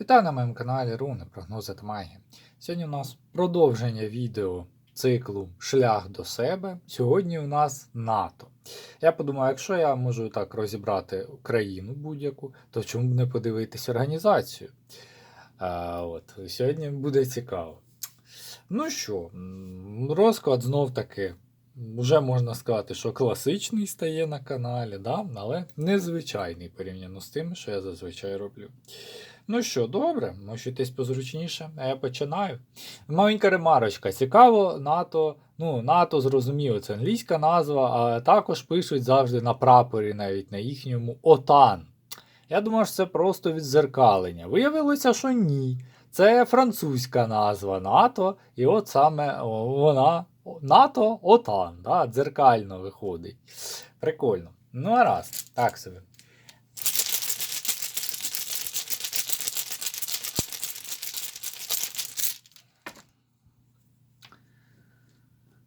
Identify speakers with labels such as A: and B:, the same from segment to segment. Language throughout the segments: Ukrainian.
A: Вітаю на моєму каналі Руни, прогнози та магія. Сьогодні у нас продовження відео циклу Шлях до себе. Сьогодні у нас НАТО. Я подумав, якщо я можу так розібрати країну будь-яку, то чому б не подивитись організацію? А, от, Сьогодні буде цікаво. Ну що, розклад знов таки. Вже можна сказати, що класичний стає на каналі, да? але незвичайний порівняно з тим, що я зазвичай роблю. Ну що, добре, мощуйтесь позручніше, а я починаю. Маленька ремарочка. Цікаво, НАТО, ну, НАТО зрозуміло, це англійська назва, а також пишуть завжди на прапорі, навіть на їхньому ОТАН. Я думав, що це просто відзеркалення. Виявилося, що ні. Це французька назва НАТО, і от саме вона НАТО ОТАН, да, дзеркально виходить. Прикольно. Ну, а раз, так собі.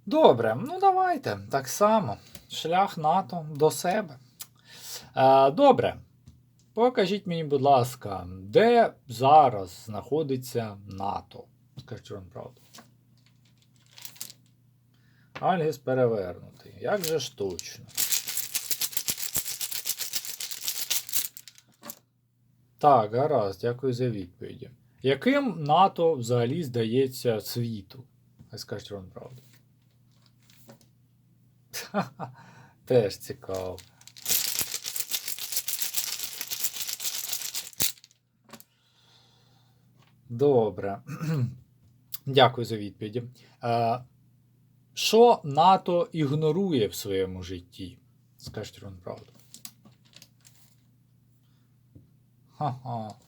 A: Добре, ну давайте. Так само. Шлях НАТО до себе. Е, добре. Покажіть мені, будь ласка, де зараз знаходиться НАТО? Скажіть вам правду. Альгіс перевернутий. Як же ж точно? Так, гаразд, дякую за відповіді. Яким НАТО взагалі здається світу? Скажіть вам правду. Теж цікаво. Добре. Дякую за відповіді. Е, Що НАТО ігнорує в своєму житті? Скажіть вам правду. Ха-ха.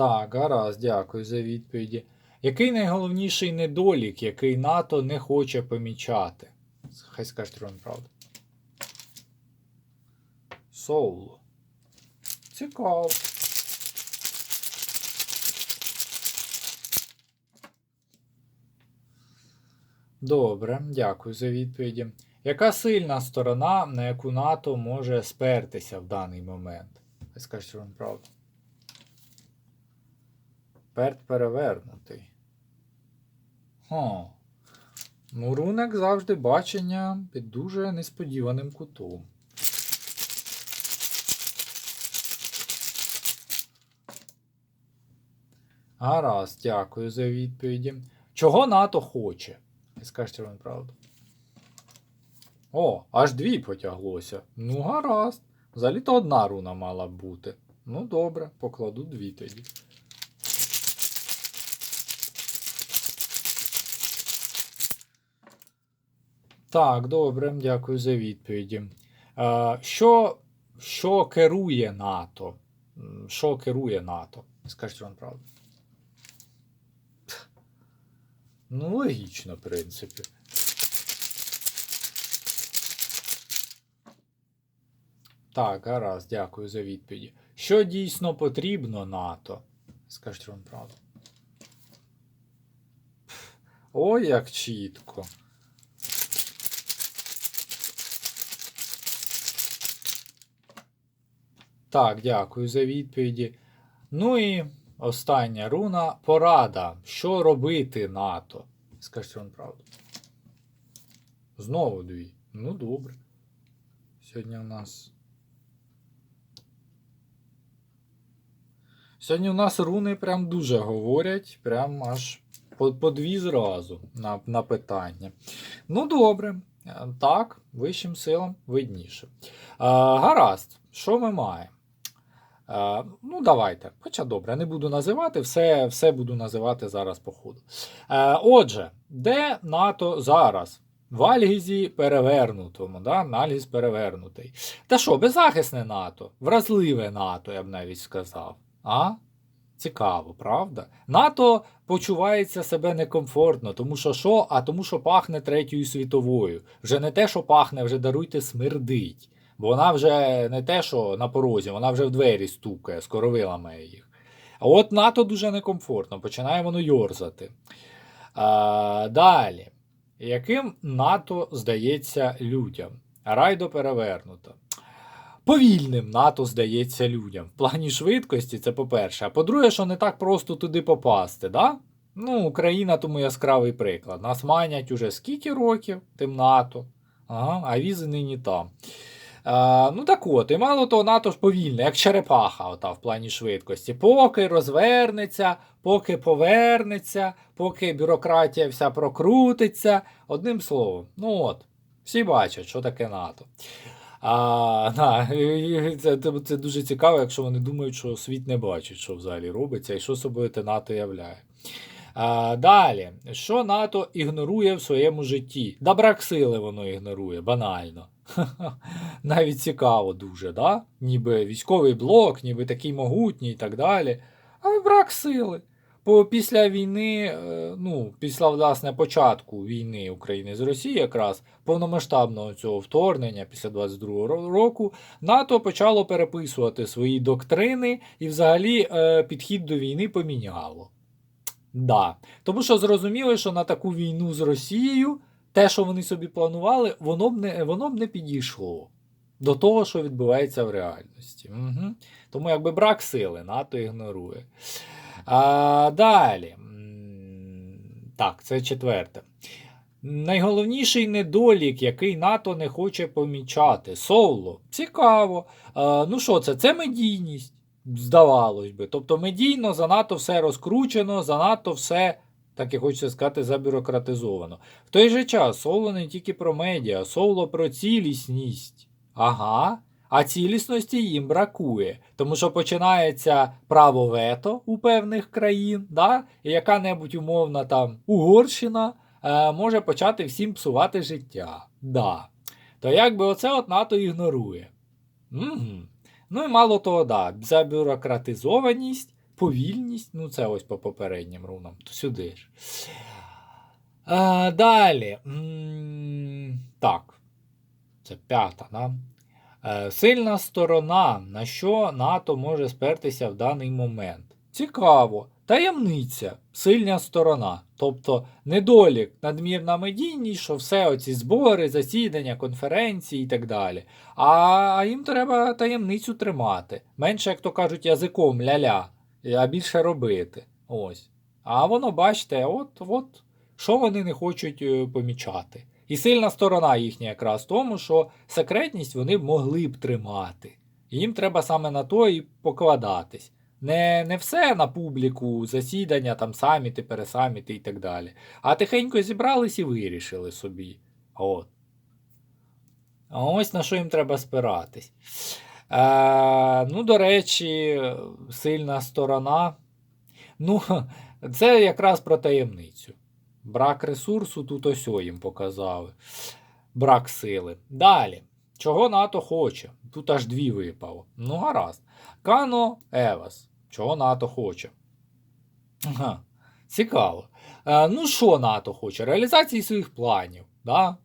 A: Так, гаразд, дякую за відповіді. Який найголовніший недолік, який НАТО не хоче помічати? Хай скажуть вам правду. Соуло. Цікаво. Добре, дякую за відповіді. Яка сильна сторона, на яку НАТО може спертися в даний момент? Хай скажуть вам правду. Перт перевернутий. Хо. Ну, рунок завжди бачення під дуже несподіваним кутом. Гаразд, дякую за відповіді. Чого НАТО хоче? Скажіть вам правду. О, аж дві потяглося. Ну, гаразд. Взагалі-то одна руна мала бути. Ну, добре, покладу дві тоді. Так, добре, дякую за відповіді. Е, що, що керує НАТО? Що керує НАТО? Скажіть вам правду. Ну, логічно, в принципі. Так, гаразд, дякую за відповіді. Що дійсно потрібно НАТО? Скажіть вам правду. Ой, як чітко. Так, дякую за відповіді. Ну і остання руна порада. Що робити НАТО? Скажіть вам правду. Знову дві. Ну, добре. Сьогодні у нас. Сьогодні у нас руни прям дуже говорять, прям аж по, по дві зразу на, на питання. Ну, добре. Так, вищим силам видніше. А, гаразд, що ми маємо? А, ну, давайте. Хоча добре, не буду називати, все, все буду називати зараз по ходу. Е, отже, де НАТО зараз? В Альгізі перевернутому, да? Альгіз перевернутий. Та що, беззахисне НАТО, вразливе НАТО, я б навіть сказав. А? Цікаво, правда? НАТО почувається себе некомфортно, тому що що? А тому, що пахне третьою світовою. Вже не те, що пахне, вже даруйте смердить. Бо вона вже не те, що на порозі, вона вже в двері стукає, скоро виламає їх. А от НАТО дуже некомфортно, починає воно йорзати. А, далі. Яким НАТО здається людям? Райдо перевернуто. Повільним НАТО здається людям. В плані швидкості, це по-перше. А по-друге, що не так просто туди попасти, да? Ну, Україна тому яскравий приклад. Нас манять уже скільки років тим НАТО, ага, а візи нині там. А, ну так от, і мало того, НАТО ж повільне, як черепаха, ота, в плані швидкості. Поки розвернеться, поки повернеться, поки бюрократія вся прокрутиться. Одним словом, ну от, всі бачать, що таке НАТО. А, на, це, це, дуже цікаво, якщо вони думають, що світ не бачить, що взагалі робиться і що собою те НАТО являє. А, далі, що НАТО ігнорує в своєму житті? Да брак сили воно ігнорує, банально. Навіть цікаво дуже, да? ніби військовий блок, ніби такий могутній і так далі. Але брак сили. Бо після війни, е, ну, після власне початку війни України з Росією, якраз повномасштабного цього вторгнення після 22-го року, НАТО почало переписувати свої доктрини і взагалі е, підхід до війни поміняло. Да. Тому що зрозуміли, що на таку війну з Росією те, що вони собі планували, воно б не, воно б не підійшло до того, що відбувається в реальності. Угу. Тому якби брак сили НАТО ігнорує. А, далі. Так, це четверте. Найголовніший недолік, який НАТО не хоче помічати. Соло. Цікаво. А, ну що це? Це медійність, здавалось би. Тобто медійно занадто все розкручено, занадто все, так і хочеться сказати, забюрократизовано. В той же час соло не тільки про медіа, соло про цілісність. Ага. А цілісності їм бракує, тому що починається право вето у певних країн, да? і яка-небудь умовна там Угорщина е, може почати всім псувати життя. Да. То якби оце от НАТО ігнорує. Угу. Ну і мало того, да, забюрократизованість, повільність, ну це ось по попереднім рунам, то сюди ж. Е, далі. Так. Це п'ята, да? Е, Сильна сторона, на що НАТО може спертися в даний момент. Цікаво. Таємниця, сильна сторона. Тобто недолік, надмірна медійність, що все оці збори, засідання, конференції і так далі. А, а їм треба таємницю тримати. Менше, як то кажуть, язиком ля-ля, а більше робити. Ось. А воно, бачите, от, от, що вони не хочуть е, помічати. І сильна сторона їхня якраз в тому, що секретність вони могли б тримати. Їм треба саме на то і покладатись. Не, не все на публіку, засідання, там саміти, пересаміти і так далі. А тихенько зібрались і вирішили собі. От. Ось на що їм треба спиратись. Е, ну, до речі, сильна сторона. Ну, це якраз про таємницю. Брак ресурсу тут ось їм показали. Брак сили. Далі. Чого НАТО хоче? Тут аж дві випало. Ну, гаразд. Кано Евас. Чого НАТО хоче? Ага. Цікаво. Е, ну, що НАТО хоче? Реалізації своїх планів. Да?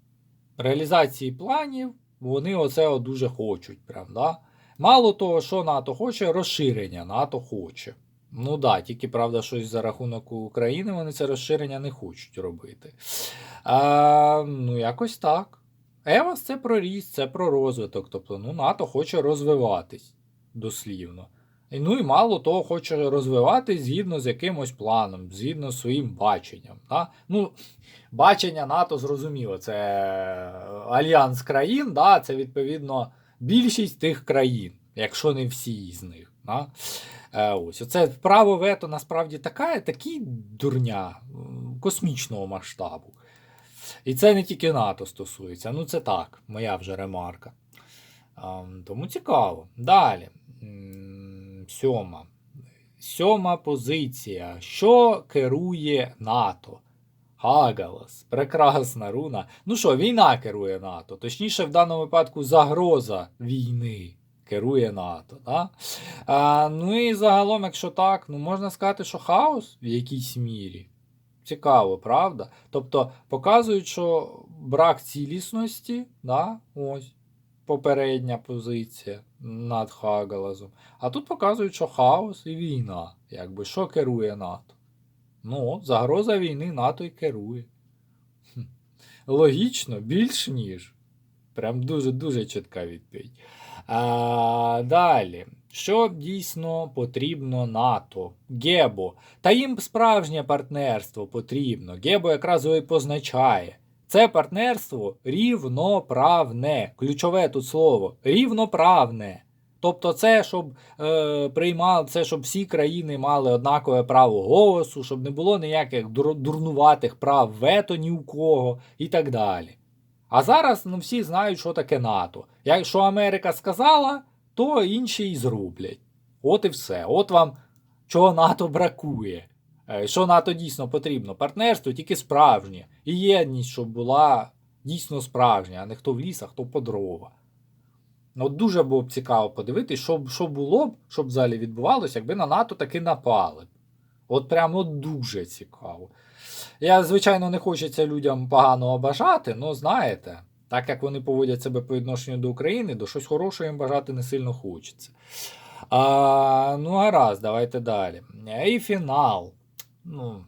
A: Реалізації планів вони оце дуже хочуть. Прям, да? Мало того, що НАТО хоче, розширення НАТО хоче. Ну да, тільки правда, щось за рахунок України вони це розширення не хочуть робити. А, ну, якось так. Евас це про ріст, це про розвиток. Тобто, ну, НАТО хоче розвиватись дослівно. І, ну і мало того, хоче розвиватись згідно з якимось планом, згідно з своїм баченням. Да? Ну, Бачення НАТО зрозуміло, це альянс країн, да? це відповідно більшість тих країн, якщо не всі з них. Да? Е, Ось, оце право вето насправді така, такий дурня космічного масштабу. І це не тільки НАТО стосується. Ну, це так, моя вже ремарка. Ем, Тому цікаво. Далі. Сьома. Сьома позиція. Що керує НАТО? Хагалас. Прекрасна руна. Ну що, війна керує НАТО. Точніше, в даному випадку загроза війни керує НАТО. Да? А, ну і загалом, якщо так, ну можна сказати, що хаос в якійсь мірі. Цікаво, правда? Тобто показують, що брак цілісності, да? ось попередня позиція над Хагалазом. А тут показують, що хаос і війна. Якби що керує НАТО? Ну, загроза війни НАТО і керує. Логічно, більш ніж. Прям дуже-дуже чітка відповідь. А, далі. Що дійсно потрібно НАТО? Гебо. Та їм справжнє партнерство потрібно. Гебо якраз його і позначає. Це партнерство рівноправне. Ключове тут слово рівноправне. Тобто, це щоб е, приймали, це щоб всі країни мали однакове право голосу, щоб не було ніяких дур, дурнуватих прав вето ні у кого і так далі. А зараз ну, всі знають, що таке НАТО. Якщо Америка сказала, то інші і зроблять. От і все. От вам чого НАТО бракує. Е, Що НАТО дійсно потрібно? Партнерство тільки справжнє. І єдність, щоб була дійсно справжня, а не хто в ліс, а хто по дрова. Ну, От дуже було б цікаво подивитись, що, що було б, що б взагалі відбувалося, якби на НАТО таки напали. От прямо дуже цікаво. Я, звичайно, не хочеться людям поганого бажати, але знаєте, так як вони поводять себе по відношенню до України, до щось хорошого їм бажати не сильно хочеться. А, ну, гаразд, давайте далі. І фінал. Ну,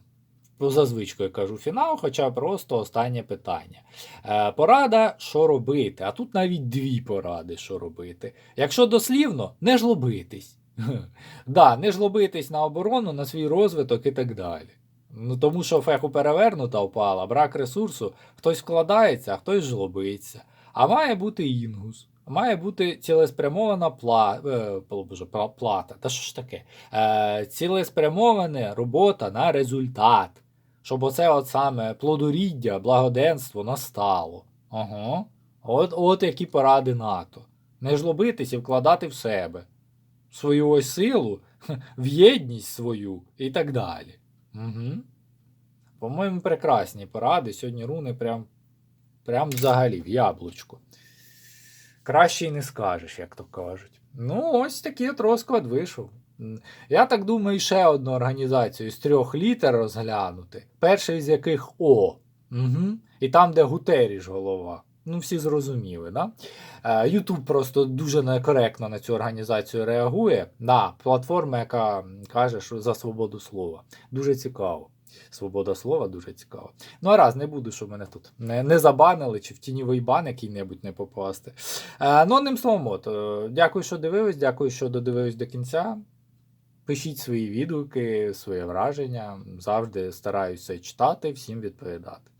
A: за звичкою кажу фінал, хоча просто останнє питання. Е, порада, що робити. А тут навіть дві поради, що робити. Якщо дослівно, не жлобитись. да, не жлобитись на оборону, на свій розвиток і так далі. Ну, тому що феху перевернута впала, брак ресурсу, хтось вкладається, а хтось жлобиться. А має бути інгус. Має бути цілеспрямована пла... е, плата. Та що ж таке? Е, цілеспрямована робота на результат. Щоб оце от саме плодоріддя, благоденство настало. Ага. От, от які поради НАТО. Не жлобитись і вкладати в себе свою ось силу, в єдність свою і так далі. Угу. По-моєму, прекрасні поради. Сьогодні руни прям, прям взагалі в яблучку. Краще й не скажеш, як то кажуть. Ну, ось такий от розклад вийшов. Я так думаю, ще одну організацію з трьох літер розглянути. Перший з яких О. Угу. І там, де Гутеріш голова. Ну, всі зрозуміли, да? Е, Ютуб просто дуже некоректно на цю організацію реагує. Да, платформа, яка каже, що за свободу слова. Дуже цікаво. Свобода слова дуже цікаво. Ну, а раз, не буду, щоб мене тут не, не забанили чи в тіньовий бан який-небудь не попасти. Е, ну, одним словом, от, е, дякую, що дивились, дякую, що додивились до кінця. Пишіть свої відгуки, свої враження. Завжди стараюся читати, всім відповідати.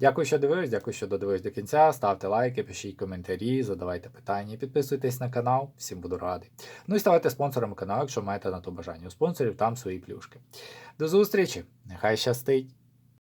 A: Дякую, що дивились, дякую, що додивились до кінця. Ставте лайки, пишіть коментарі, задавайте питання, підписуйтесь на канал, всім буду радий. Ну і ставайте спонсором каналу, якщо маєте на то бажання. У спонсорів там свої плюшки. До зустрічі! Нехай щастить!